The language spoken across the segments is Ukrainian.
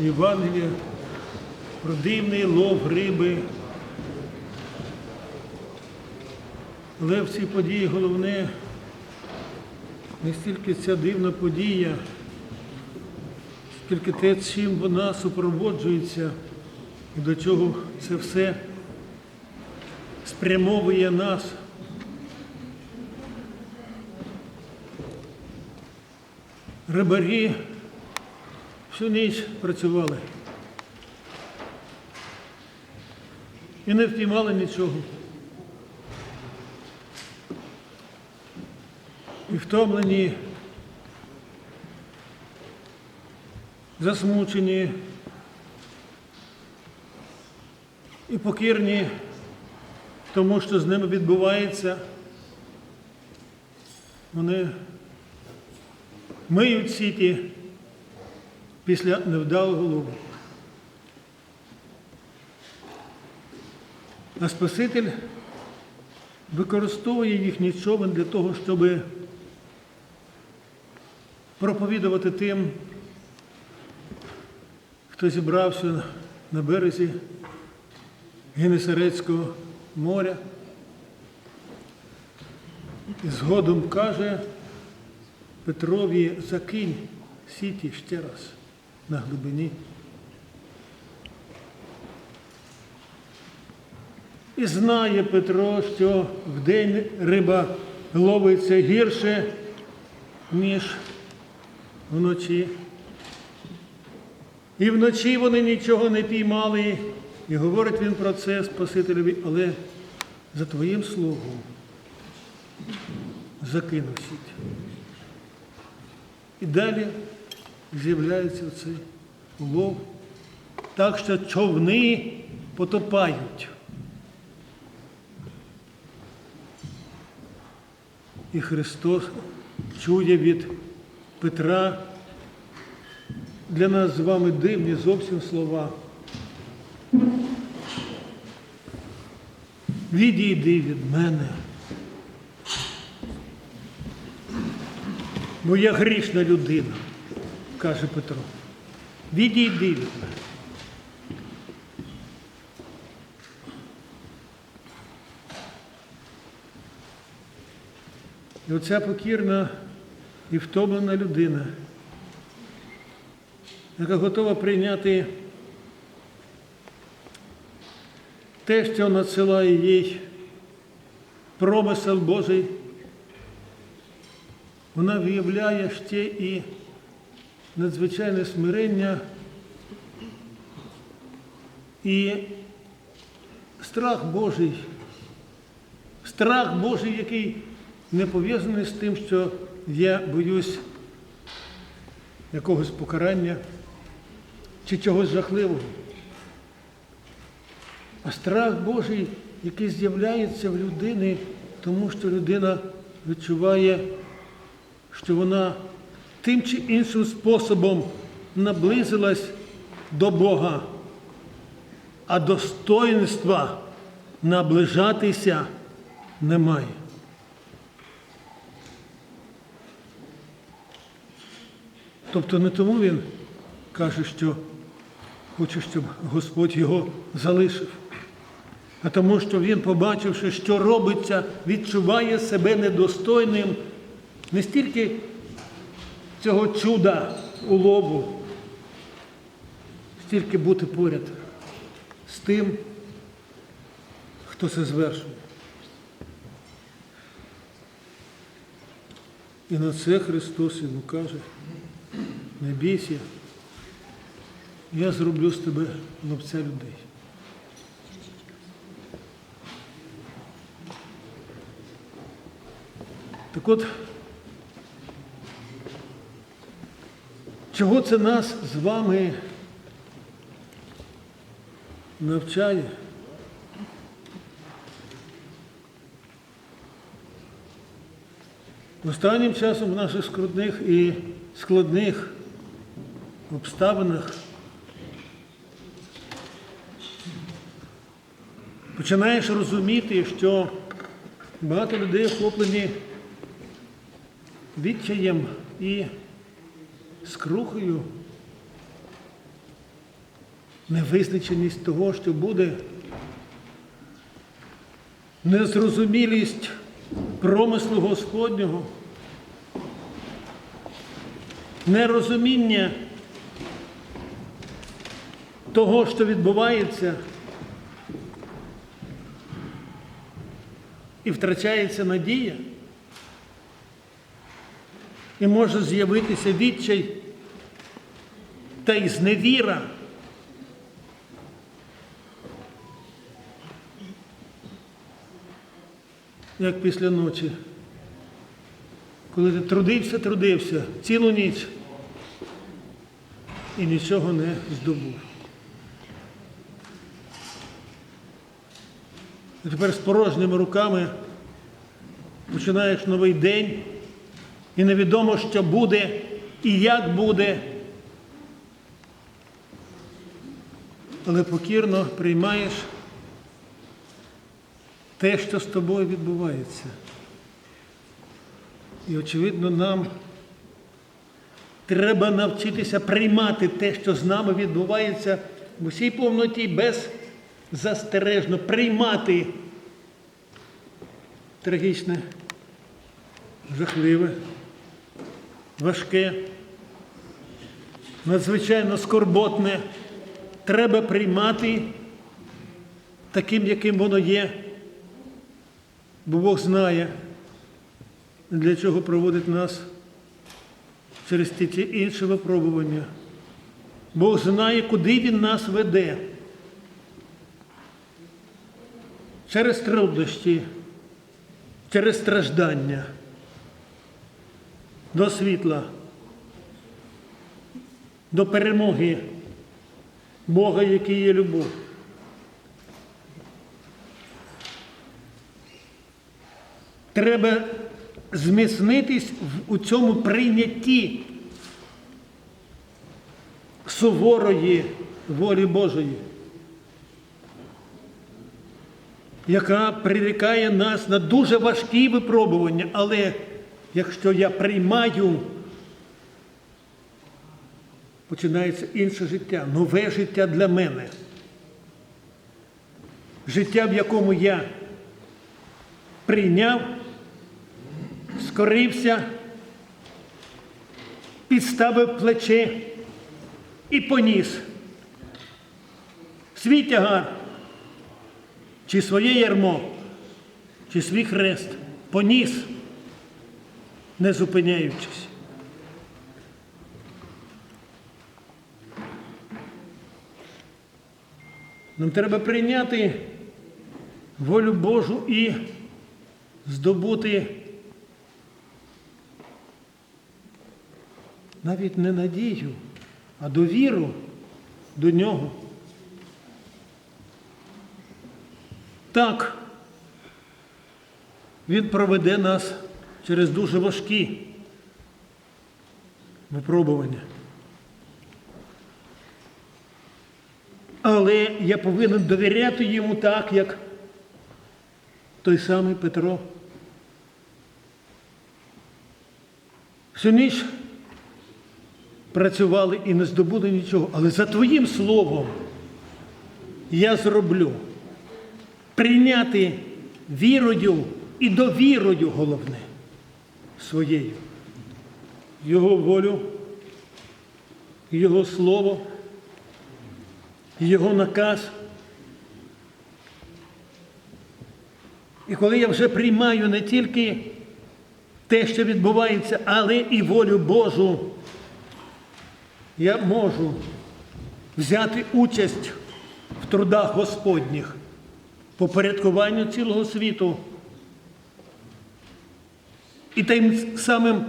Євангелія про дивний лов риби. Але в цій події головне не стільки ця дивна подія, скільки те, чим вона супроводжується і до чого це все спрямовує нас. Рибарі всю ніч працювали і не впіймали нічого. І втомлені, засмучені і покірні тому, що з ними відбувається. Вони миють сіті після невдалого лову. А Спаситель використовує їхній човен для того, щоб проповідувати тим, хто зібрався на березі Генесарецького моря. І згодом каже Петрові, закинь сіті ще раз на глибині. І знає Петро, що вдень риба ловиться гірше, ніж вночі. І вночі вони нічого не піймали. І говорить він про це Спасителеві, але за твоїм словом закину. І далі з'являється цей лов, так що човни потопають. І Христос чує від Петра для нас з вами дивні зовсім слова. Відійди від мене. Бо я грішна людина, каже Петро. Відійди від мене. І оця покірна і втомлена людина, яка готова прийняти те, що надсилає їй промисел Божий, вона виявляє ще і надзвичайне смирення і страх Божий, страх Божий, який не пов'язаний з тим, що я боюсь якогось покарання чи чогось жахливого. А страх Божий, який з'являється в людини, тому що людина відчуває, що вона тим чи іншим способом наблизилась до Бога, а достоинства наближатися немає. Тобто не тому він каже, що хоче, щоб Господь його залишив, а тому, що він, побачивши, що робиться, відчуває себе недостойним не стільки цього чуда у лобу, стільки бути поряд з тим, хто це звершує. І на це Христос йому каже, не бійся, я зроблю з тебе ловця людей. Так от, чого це нас з вами навчає? Останнім часом в наших скрутних і складних обставинах починаєш розуміти, що багато людей охоплені відчаєм і скрухою, невизначеність того, що буде, незрозумілість промислу Господнього, нерозуміння того, що відбувається, і втрачається надія, і може з'явитися відчай та й зневіра. Як після ночі, коли ти трудився, трудився цілу ніч і нічого не здобув. І тепер з порожніми руками починаєш новий день, і невідомо, що буде і як буде. Але покірно приймаєш те, що з тобою відбувається. І, очевидно, нам треба навчитися приймати те, що з нами відбувається в усій повноті, беззастережно приймати трагічне, жахливе, важке, надзвичайно скорботне. Треба приймати таким, яким воно є, бо Бог знає, для чого проводить нас через ті чи інші випробування. Бог знає, куди Він нас веде. Через труднощі, через страждання до світла, до перемоги Бога, який є любов. Треба зміцнитись в- у цьому прийнятті суворої волі Божої, яка прирікає нас на дуже важкі випробування, але якщо я приймаю, починається інше життя, нове життя для мене. Життя, в якому я прийняв, скорився, підставив плече і поніс свій тягар, чи своє ярмо, чи свій хрест поніс, не зупиняючись. Нам треба прийняти волю Божу і здобути навіть не надію, а довіру до нього. Так, Він проведе нас через дуже важкі випробування. Але я повинен довіряти йому так, як той самий Петро. Всю ніч працювали і не здобули нічого, але за твоїм словом я зроблю. Прийняти вірою і довірою головне своєю. Його волю, Його слово, Його наказ. І коли я вже приймаю не тільки те, що відбувається, але і волю Божу, я можу взяти участь в трудах Господніх по порядкуванню цілого світу і тим самим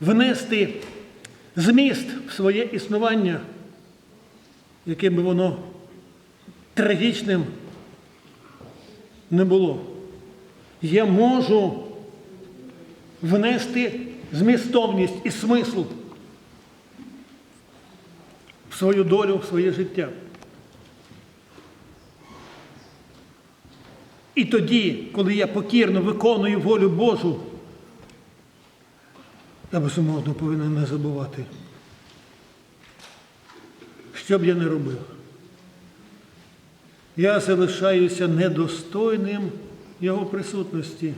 внести зміст в своє існування, яким би воно трагічним не було. Я можу внести змістовність і смисл в свою долю, в своє життя. І тоді, коли я покірно виконую волю Божу, я безумовно повинен не забувати, що б я не робив. я залишаюся недостойним Його присутності.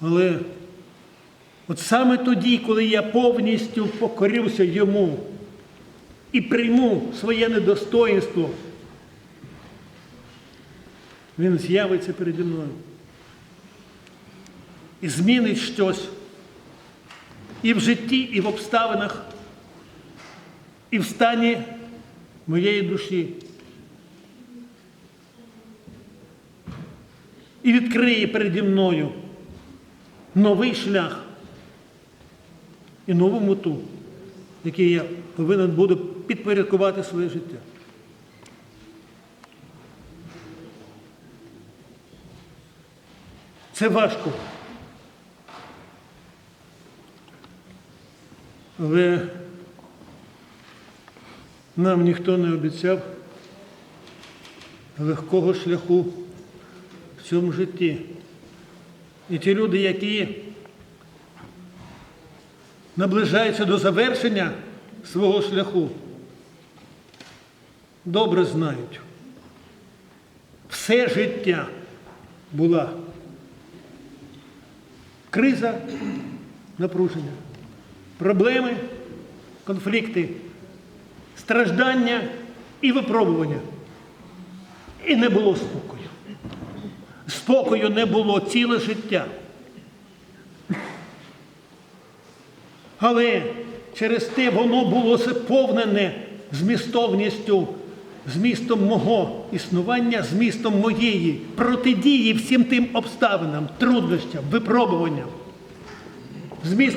Але от саме тоді, коли я повністю покорюся йому і прийму своє недостоїнство, він з'явиться переді мною і змінить щось і в житті, і в обставинах, і в стані моєї душі. І відкриє переді мною новий шлях і нову мету, який я повинен буду підпорядкувати своє життя. Це важко. Але нам ніхто не обіцяв легкого шляху в цьому житті. І ті люди, які наближаються до завершення свого шляху, добре знають. Все життя була криза, напруження, проблеми, конфлікти, страждання і випробування. І не було спокою. Спокою не було ціле життя. Але через те воно було заповнене змістовністю, змістом мого існування, змістом моєї протидії всім тим обставинам, труднощам, випробуванням. Зміст